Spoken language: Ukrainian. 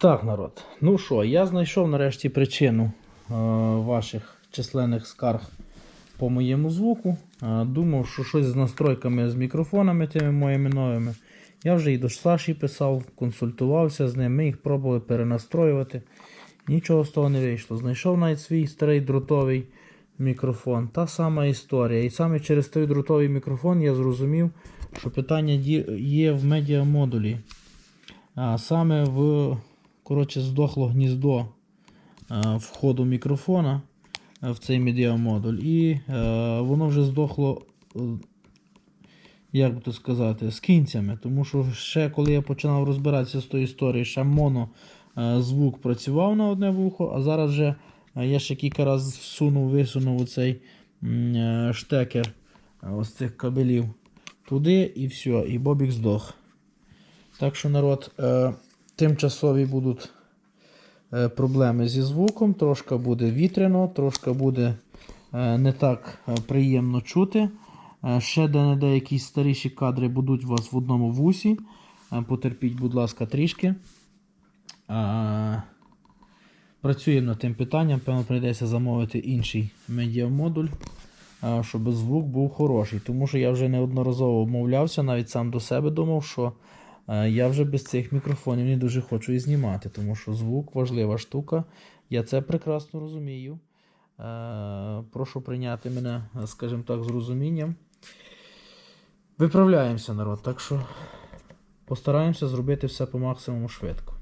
Так, народ. Ну що, я знайшов нарешті причину е, ваших численних скарг по моєму звуку. Е, думав, що щось з настройками з мікрофонами тими моїми новими. Я вже і до Саші писав, консультувався з ним, ми їх пробували перенастроювати. Нічого з того не вийшло. Знайшов навіть свій старий дротовий мікрофон. Та сама історія. І саме через той дротовий мікрофон я зрозумів, що питання є в медіамодулі. А саме в коротше, здохло гніздо входу мікрофона в цей медіамодуль. І е, воно вже здохло, е, як би то сказати, з кінцями. Тому що ще коли я починав розбиратися з тої історії, ще моно е, звук працював на одне вухо, а зараз вже е, я ще кілька разів всунув, висунув оцей е, штекер е, ось цих кабелів туди і все, і Бобік здох. Так що, народ, е, тимчасові будуть е, проблеми зі звуком, трошки буде вітряно, трошки буде е, не так е, приємно чути. Ще де-не-де якісь старіші кадри будуть у вас в одному вусі. Потерпіть, будь ласка, трішки. Працюємо над тим питанням, певно, прийдеться замовити інший медіамодуль, щоб звук був хороший. Тому що я вже неодноразово вмовлявся, навіть сам до себе думав, що я вже без цих мікрофонів не дуже хочу і знімати, тому що звук важлива штука. Я це прекрасно розумію. Прошу прийняти мене, скажімо так, з розумінням. Виправляємося, народ, так що постараємося зробити все по максимуму швидко.